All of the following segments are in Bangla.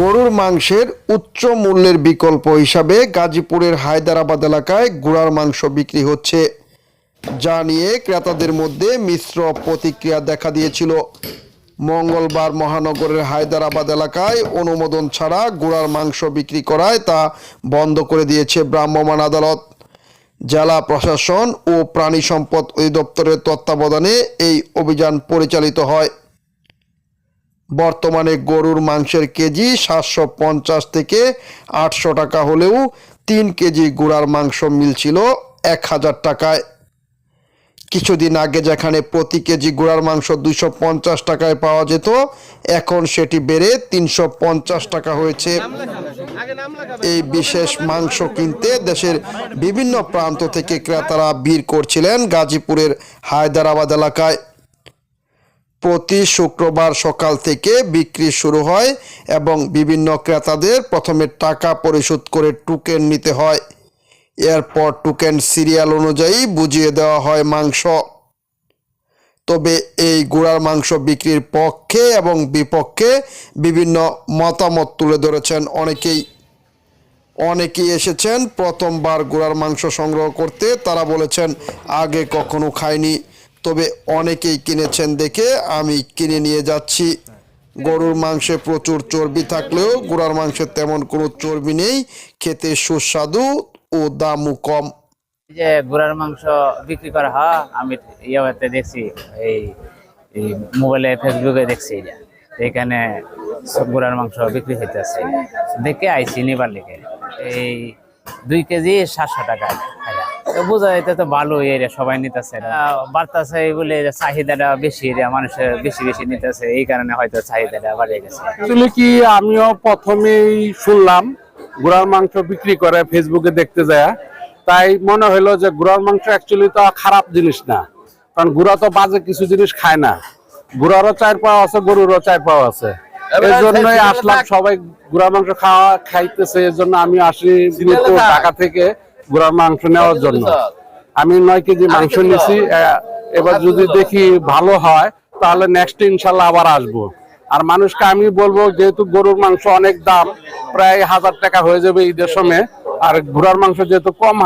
গরুর মাংসের উচ্চ মূল্যের বিকল্প হিসাবে গাজীপুরের হায়দ্রাবাদ এলাকায় গুড়ার মাংস বিক্রি হচ্ছে। যা নিয়ে ক্রেতাদের মধ্যে মিশ্র প্রতিক্রিয়া দেখা দিয়েছিল। মঙ্গলবার মহানগরের হায়দ্রাবাদ এলাকায় অনুমোদন ছাড়া গুড়ার মাংস বিক্রি করায় তা বন্ধ করে দিয়েছে ভ্রাম্যমাণ আদালত। জেলা প্রশাসন ও প্রাণী সম্পদ অধিদপ্তরের তত্ত্বাবধানে এই অভিযান পরিচালিত হয়। বর্তমানে গরুর মাংসের কেজি সাতশো পঞ্চাশ থেকে আটশো টাকা হলেও তিন কেজি গুড়ার মাংস মিলছিল এক হাজার টাকায়। কিছুদিন আগে যেখানে প্রতি কেজি গুড়ার মাংস দুইশো পঞ্চাশ টাকায় পাওয়া যেত, এখন সেটি বেড়ে তিনশো পঞ্চাশ টাকা হয়েছে। এই বিশেষ মাংস কিনতে দেশের বিভিন্ন প্রান্ত থেকে ক্রেতারা ভিড় করছিলেন গাজীপুরের হায়দ্রাবাদ এলাকায়। প্রতি শুক্রবার সকাল থেকে বিক্রি শুরু হয় এবং বিভিন্ন ক্রেতাদের প্রথমে টাকা পরিশোধ করে টোকেন নিতে হয়। এরপর টোকেন সিরিয়াল অনুযায়ী বুঝিয়ে দেওয়া হয় মাংস। তবে এই গুড়ার মাংস বিক্রির পক্ষে এবং বিপক্ষে বিভিন্ন মতামত তুলে ধরেছেন অনেকেই। অনেকেই এসেছেন প্রথমবার গুড়ার মাংস সংগ্রহ করতে। তারা বলেছেন, আগে কখনো খাইনি। তবে অনেকেই কিনেছেন দেখে আমি কিনে নিয়ে যাচ্ছি। গরুর মাংসে প্রচুর চর্বি থাকলেও গুড়ার মাংসে তেমন কোনো চর্বি নেই। খেতে সুস্বাদু ও দামও কম। যে ঘোড়ার মাংস বিক্রি করা হয়, আমি ইয়াতে দেখছি, এই মোবাইলে, ফেসবুকে দেখছি এখানে ঘোড়ার মাংস বিক্রি হইতেছে। দেখে আইসি নিবার লিখে এই দুই কেজি সাতশো টাকা। বোঝা যাইতে ভালো এরিয়া সবাই নিতেছে বাড়তেছে বলে চাহিদাটা বেশি এরিয়া মানুষের বেশি বেশি নিতেছে এই কারণে হয়তো চাহিদাটা বাড়িয়ে গেছে। অ্যাকচুয়ালি কি আমিও প্রথমেই শুনলাম গুড়ার মাংস বিক্রি করে ফেসবুকে দেখতে যায় তাই মনে হলো যে গুড়ার মাংস অ্যাকচুয়ালি তো খারাপ জিনিস না কারণ গুড়া তো বাজে কিছু জিনিস খায় না। গুড়ারও চার পাওয়া আছে গরুরও চার পাওয়া আছে। এই জন্যই আসলাম সবাই গুড়ার মাংস খাওয়া খাইতেছে এর জন্য আমি আসি ঢাকা থেকে। গুড়ার মাংস নেওয়ার জন্য। আমি নয় কেজি মাংস নিছি এবার যদি দেখি ভালো হয় তাহলে নেক্সট ইনশাল্লাহ আবার আসব। আর মানুষকে আমি বলব যেহেতু গরুর মাংস অনেক দাম প্রায় হাজার টাকা হয়ে যাবে ঈদের সময়। আর ঘোড়ার মাংস যেহেতু কম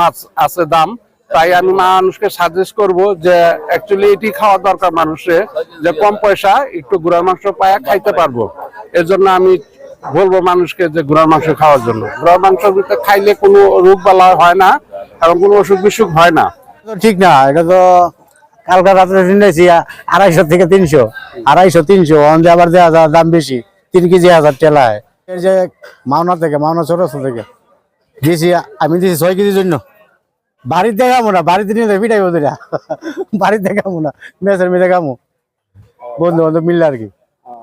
আছে দাম তাই আমি মানুষকে সাজেস্ট করব যে অ্যাকচুয়ালি এটি খাওয়া দরকার মানুষের যে কম পয়সা একটু ঘোড়ার মাংস পায়া খাইতে পারব। এর জন্য আমি বলব মানুষকে যে ঘোড়ার মাংস খাওয়ার জন্য। ঘোড়ার মাংস খাইলে কোনো রোগ বালা হয় না এবং কোনো অসুখ বিসুখ হয় না। ঠিক না, এটা তো কালকা রাত্রে কিনেছি আড়াইশো থেকে তিনশো, আড়াইশো, তিনশো অন্ধে আবার দেওয়া যায় দাম বেশি, তিন কেজি হাজার টেলায় এই যে মাওনা থেকে, মাওনা চৌরাস্তা থেকে, দিয়েছি, আমি দিয়েছি ছয় কেজির জন্য। বাড়িতে খামো না, বাড়িতে নিয়ে যাই পিটাই ওদের বাড়িতে খামো না, মেসের মেয়েদের খামো। বন্ধু বান্ধব মিললে আর কি।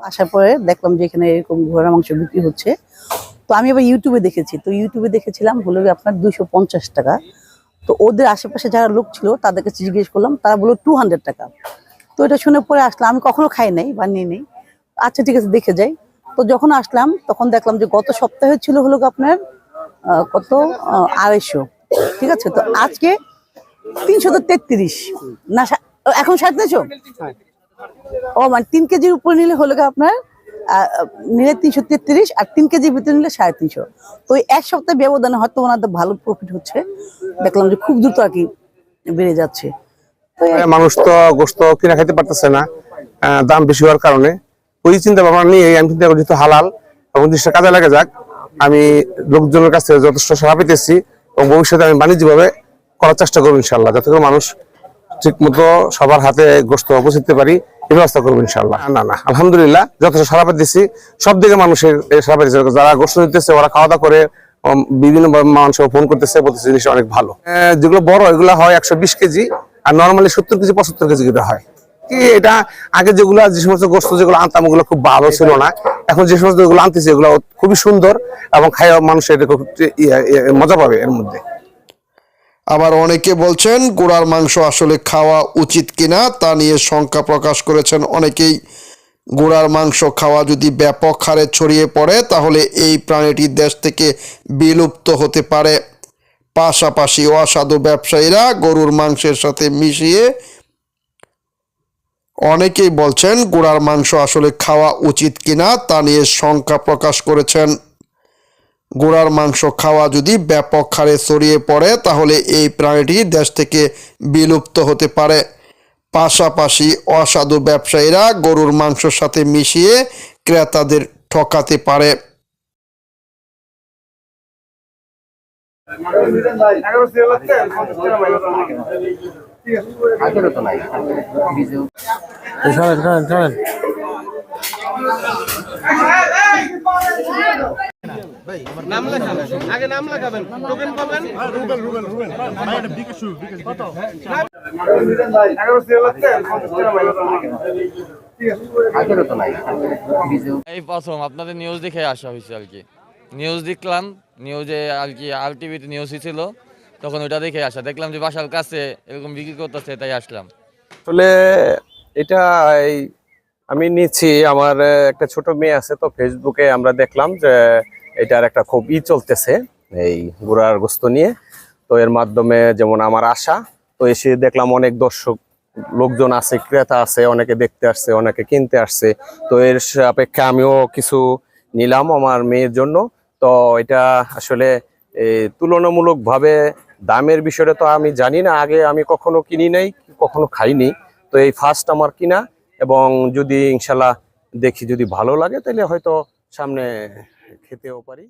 আসার পরে দেখলাম যে এখানে এরকম ঘোড়া মাংস বিক্রি হচ্ছে। তো আমি আবার ইউটিউবে দেখেছি। তো ইউটিউবে দেখেছিলাম হলো আপনার দুইশো পঞ্চাশ টাকা। তো ওদের আশেপাশে যারা লোক ছিল, তাদের কাছে জিজ্ঞেস করলাম, তারা বলল টু হান্ড্রেড টাকা। তো এটা শুনে পরে আসলাম। আমি কখনো খাই নাই, বানিয়ে নেই। আচ্ছা ঠিক আছে, দেখে যাই। তো যখন আসলাম, তখন দেখলাম যে গত সপ্তাহে ছিল হলো আপনার কত? আড়াইশো। ঠিক আছে? তো আজকে তিনশো তো তেত্রিশ। না এখন সাড়ে তিনশো? ও মানে তিন কেজির উপর নিলে হলো আপনার নিলে তিনশো তেত্রিশ আর তিন কেজির ভিতরে নিলে সাড়ে তিনশো। তো এক সপ্তাহ ব্যবধানে হয়তো ওনাদের ভালো প্রফিট হচ্ছে। দেখলাম যে খুব দ্রুত আর কি বেড়ে যাচ্ছে। মানুষ তো গোস্ত কিনা পারতেছে না দাম বেশি হওয়ার কারণে। ওই চিন্তা ভাবনা নিয়ে আমি চিন্তা করি যেহেতু হালাল, এবং জিনিসটা কাজে লাগে যাক, আমি লোকজনের কাছ থেকে যথেষ্ট সারা পেতেছি, এবং ভবিষ্যতে আমি বাণিজ্যিকভাবে করার চেষ্টা করব ইনশাল্লাহ যাতে করে মানুষ ঠিক মতো সবার হাতে গোস্ত পৌঁছতে পারি। এই ব্যবস্থা করব ইনশাল্লাহ না না আলহামদুলিল্লাহ যথেষ্ট সারা পেতেছি সব দিকে মানুষের এই সারা পেতেছে যারা গোস্ত নিতেছে ওরা খাওয়া দাওয়া করে বিভিন্ন মানুষ ফোন করতেছে বলতেছে জিনিসটা অনেক ভালো। যেগুলো বড় এগুলো হয় একশো বিশ কেজি আর নর্মালি সত্তর কেজি পঁচাত্তর কেজি করে হয়। কি এটা? আগে যেগুলো যে সমস্ত গোস্ত যেগুলো আনতাম ওগুলো খুব ভালো ছিল না। এখন যে সমস্ত যেগুলো আনতেছি এগুলো খুবই সুন্দর এবং খাই মানুষ এটা খুব ইয়ে- ইয়ে- মজা পাবে এর মধ্যে। আবার অনেকে বলছেন গোড়ার মাংস আসলে খাওয়া উচিত কিনা তা নিয়ে শঙ্কা প্রকাশ করেছেন অনেকেই। গোড়ার মাংস খাওয়া যদি ব্যাপক হারে ছড়িয়ে পড়ে, তাহলে এই প্রাণীটি দেশ থেকে বিলুপ্ত হতে পারে। পাশাপাশি অসাধু ব্যবসায়ীরা গরুর মাংসের সাথে মিশিয়ে অনেকেই বলছেন গোড়ার মাংস আসলে খাওয়া উচিত কিনা তা নিয়ে শঙ্কা প্রকাশ করেছেন। গোড়ার মাংস খাওয়া যদি ব্যাপক হারে ছড়িয়ে পড়ে, তাহলে এই প্রাণীটি দেশ থেকে বিলুপ্ত হতে পারে। পাশাপাশি অসাধু ব্যবসায়ীরা গরুর মাংসের সাথে মিশিয়ে ক্রেতাদের ঠকাতে পারে। এই প্রথম আপনাদের নিউজ দেখে আসা হয়েছে আর কি। নিউজ দেখলাম নিউজে আর কি আর টিভিতে নিউজ ছিল। তখন ওটা দেখে আসা। দেখলাম যে বাসার কাছে এরকম বিক্রি করতেছে তাই আসলাম। আসলে এটা এই আমি নিচ্ছি। আমার একটা ছোট মেয়ে আছে তো ফেসবুকে আমরা দেখলাম যে এটার একটা খুব ই চলতেছে, এই গুড়ার গোস্ত নিয়ে। তো এর মাধ্যমে যেমন আমার আশা, তো এসে দেখলাম অনেক দর্শক, লোকজন আছে, ক্রেতা আছে, অনেকে দেখতে আসছে, অনেকে কিনতে আসছে। তো এর সাপেক্ষে আমিও কিছু নিলাম আমার মেয়ের জন্য। তো এটা আসলে তুলনামূলকভাবে দামের বিষয়টা তো আমি জানি না, আগে আমি কখনো কিনি নাই, কখনো খাইনি। তো এই ফার্স্ট আমার কিনা, এবং যদি ইনশাল্লাহ দেখি যদি ভালো লাগে, তাহলে হয়তো সামনে খেতেও পারি।